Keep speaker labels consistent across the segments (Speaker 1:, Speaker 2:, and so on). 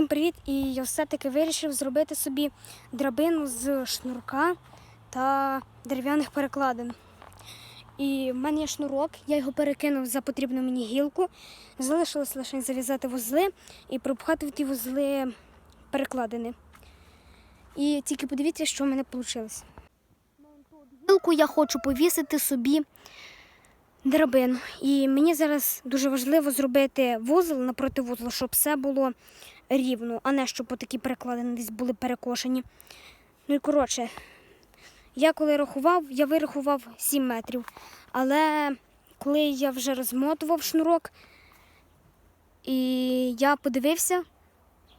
Speaker 1: Всім привіт! І я все-таки вирішив зробити собі драбину з шнурка та дерев'яних перекладин. І в мене є шнурок, я його перекинув за потрібну мені гілку. Залишилось лише зав'язати вузли і пропхати в ті вузли перекладини. І тільки подивіться, що в мене вийшло. Гілку я хочу повісити собі драбину. І мені зараз дуже важливо зробити вузол напроти вузла, щоб все було рівно, а не щоб такі перекладини десь були перекошені. Ну і коротше, я коли рахував, я вирахував 7 метрів. Але коли я вже розмотував шнурок, і я подивився,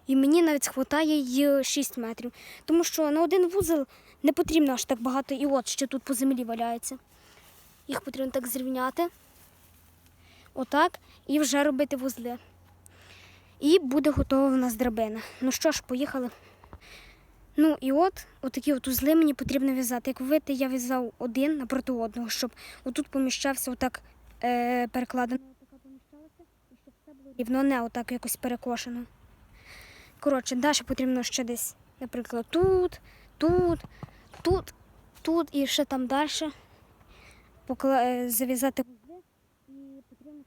Speaker 1: і мені навіть хватає 6 метрів. Тому що на один вузол не потрібно аж так багато і от ще тут по землі валяється. Їх потрібно так зрівняти. Отак, і вже робити вузли. І буде готова в нас драбина. Ну що ж, поїхали. Ну і от, отакі от узли мені потрібно в'язати. Як ви видите, я в'язав один напроти одного, щоб отут поміщався отак е, перекладено. Рівно не отак якось перекошено. Коротше, далі потрібно ще десь, наприклад, тут, тут, тут, тут і ще там далі е, зав'язати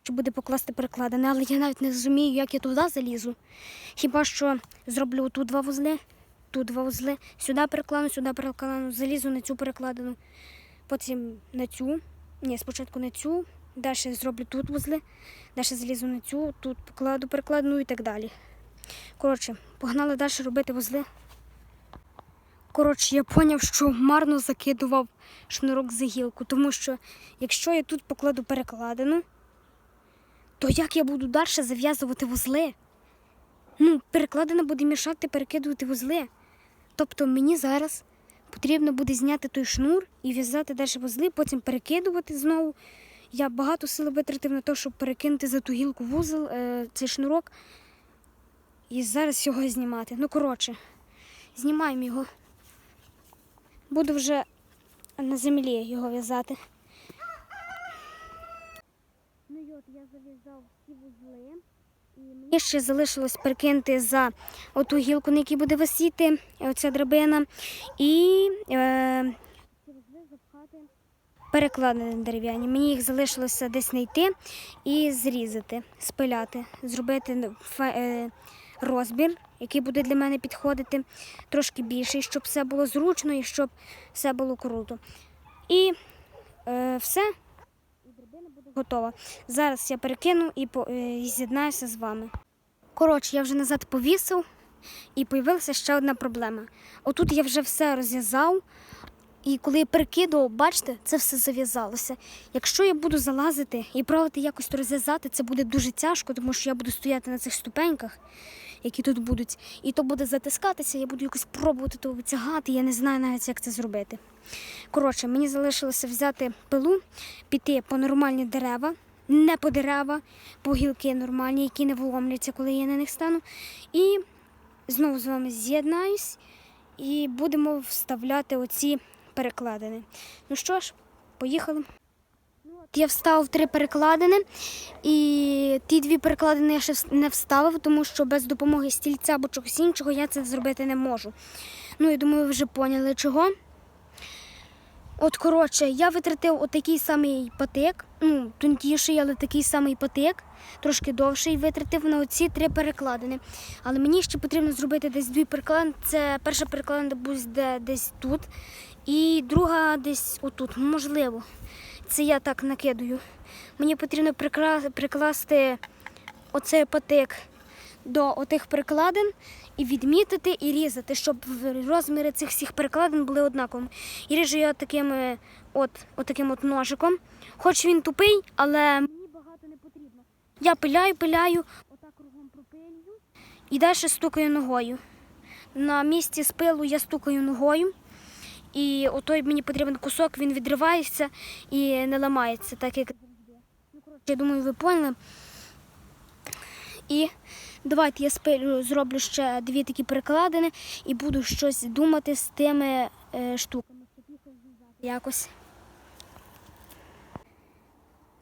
Speaker 1: що буде покласти перекладини. Але я навіть не розумію, як я туди залізу. Хіба що зроблю тут два вузли, тут два вузли, сюди перекладу, сюди перекладу, залізу на цю перекладину, потім на цю. Ні, спочатку на цю, далі зроблю тут вузли, далі залізу на цю, тут покладу перекладину і так далі. Коротше, погнали далі робити вузли. Коротше, я зрозумів, що марно закидував шнурок за гілку, тому що якщо я тут покладу перекладину, то як я буду далі зав'язувати вузли? Ну, перекладина буде мішати перекидувати вузли. Тобто мені зараз потрібно буде зняти той шнур і в'язати далі вузли, потім перекидувати знову. Я багато сил витратив на те, щоб перекинути за ту гілку вузол, е, цей шнурок. І зараз його знімати. Ну, коротше, знімаємо його. Буду вже на землі його в'язати. Ну і от я зав'язав всі вузли. І мені ще залишилось перекинути за оту гілку, на якій буде висіти оця драбина. І е, ці вузли запхати перекладені дерев'яні. Мені їх залишилося десь знайти і зрізати, спиляти, зробити е, розбір, який буде для мене підходити трошки більший, щоб все було зручно і щоб все було круто. І е, все. Готова. Зараз я перекину і, по, е, і з'єднаюся з вами. Коротше, я вже назад повісив, і з'явилася ще одна проблема. Отут я вже все розв'язав, і коли я перекидував, бачите, це все зав'язалося. Якщо я буду залазити і пробувати якось розв'язати, це буде дуже тяжко, тому що я буду стояти на цих ступеньках, які тут будуть, і то буде затискатися, я буду якось пробувати то витягати, я не знаю навіть, як це зробити. Коротше, мені залишилося взяти пилу, піти по нормальні дерева, не по дерева, по гілки нормальні, які не вломляться, коли я на них стану. І знову з вами з'єднаюсь і будемо вставляти оці перекладини. Ну що ж, поїхали. Я вставив три перекладини, і ті дві перекладини я ще не вставив, тому що без допомоги стільця або чогось іншого я це зробити не можу. Ну, я думаю, ви вже поняли чого. От, коротше, я витратив отакий самий патик, ну, тонкіший, але такий самий патик, трошки довший, витратив на оці три перекладини. Але мені ще потрібно зробити десь дві перекладини. Це перша перекладина буде десь тут, і друга десь отут. Можливо. Це я так накидаю. Мені потрібно прикласти оцей патик до отих перекладин і відмітити і різати, щоб розміри цих всіх перекладин були однаковими. І ріжу я таким е, от, отаким от ножиком. Хоч він тупий, але мені багато не потрібно. Я пиляю, пиляю, отак кругом пропилюю і далі стукаю ногою. На місці спилу я стукаю ногою. І отой мені потрібен кусок, він відривається і не ламається, так як. Ну, я думаю, ви поняли. І давайте я спилю, зроблю ще дві такі перекладини і буду щось думати з тими е, штуками. Якось.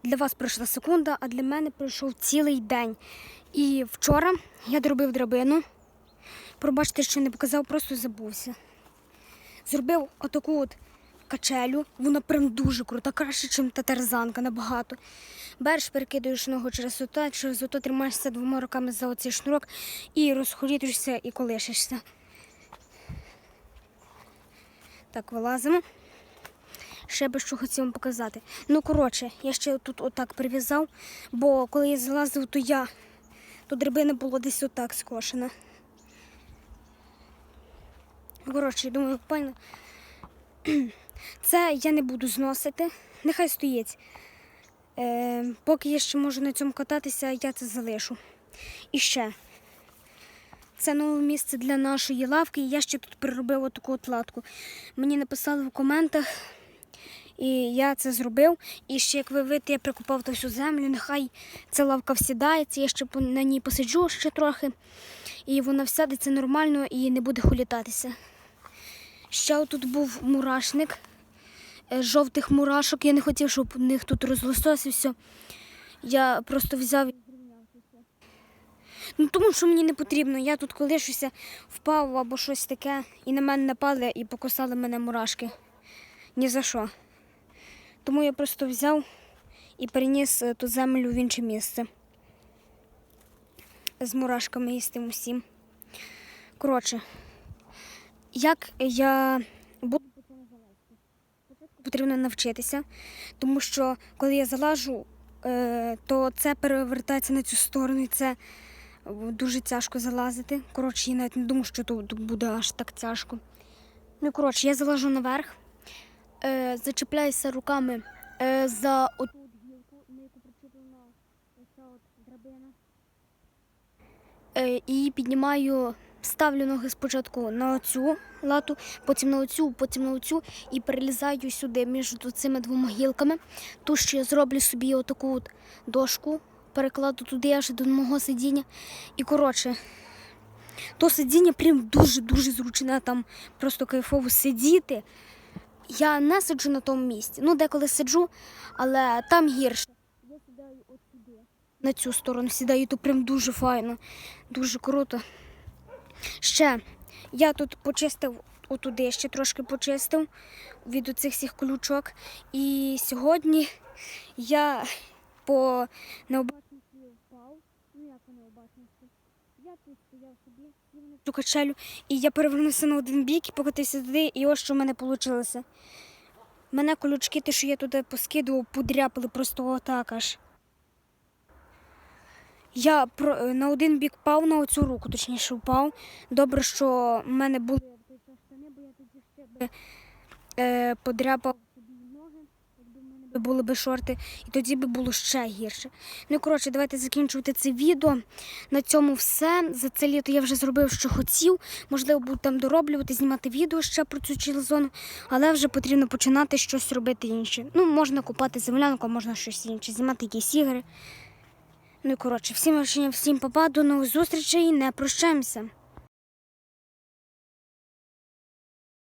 Speaker 1: Для вас пройшла секунда, а для мене пройшов цілий день. І вчора я доробив драбину. Пробачте, що не показав, просто забувся. Зробив отаку от качелю, вона прям дуже крута, краще, ніж та тарзанка, набагато. Береш, перекидаєш ногу через ото, через ото тримаєшся двома руками за оцей шнурок і розхорітуєшся і колишишся. Так, вилазимо. Ще би що хотів вам показати. Ну, коротше, я ще тут отак прив'язав, бо коли я залазив, то я то драбина було десь отак скошена. Коротше, думаю, пально. Це я не буду зносити. Нехай стоїть. Е, поки я ще можу на цьому кататися, я це залишу. І ще. Це нове місце для нашої лавки, і я ще тут приробив таку от латку. Мені написали в коментах, і я це зробив. І ще, як ви видите, я прикопав ту всю землю, нехай ця лавка всідається, я ще на ній посиджу ще трохи, і вона всядеться нормально і не буде хулітатися. Ще тут був мурашник е, жовтих мурашок. Я не хотів, щоб у них тут розлососився. Я просто взяв. Ну, тому що мені не потрібно. Я тут колишуся, впав або щось таке, і на мене напали і покусали мене мурашки. Ні за що. Тому я просто взяв і переніс е, ту землю в інше місце. З мурашками і з тим усім. Коротше, як я буду? Потрібно навчитися, тому що коли я залажу, е, то це перевертається на цю сторону, і це дуже тяжко залазити. Коротше, я навіть не думаю, що тут буде аж так тяжко. Ну, коротше, я залажу наверх, е, зачіпляюся руками е, за оту от гілку, на яку причеплена от драбина. І піднімаю, ставлю ноги спочатку на оцю лату, потім на оцю, потім на оцю і перелізаю сюди між цими двома гілками. Ту що я зроблю собі отаку от дошку, перекладу туди аж до мого сидіння. І коротше, то сидіння прям дуже-дуже зручне, там просто кайфово сидіти. Я не сиджу на тому місці. Ну, деколи сиджу, але там гірше. Я сідаю от сюди. На цю сторону сідаю, то прям дуже файно, дуже круто. Ще я тут почистив отуди, ще трошки почистив від оцих всіх колючок. І сьогодні я по необачності впав. Ну як по необачності? Я тут стояв собі, цю качелю, і я перевернувся на один бік і покотився туди, і ось що в мене вийшло. Мене колючки, те, що я туди поскидував, подряпали просто отак аж. Я е, на один бік впав, на оцю руку, точніше впав. Добре, що в мене були штани, бо я тоді ще би е, подряпав собі ноги, якби в мене були б шорти, і тоді би було ще гірше. Ну коротше, давайте закінчувати це відео. На цьому все. За це літо я вже зробив, що хотів. Можливо, буду там дороблювати, знімати відео ще про цю чілзону, але вже потрібно починати щось робити інше. Ну, можна купати землянку, можна щось інше, знімати якісь ігри. Ну і коротше, всім вручення, всім папа, до нових зустрічей, не прощаємося.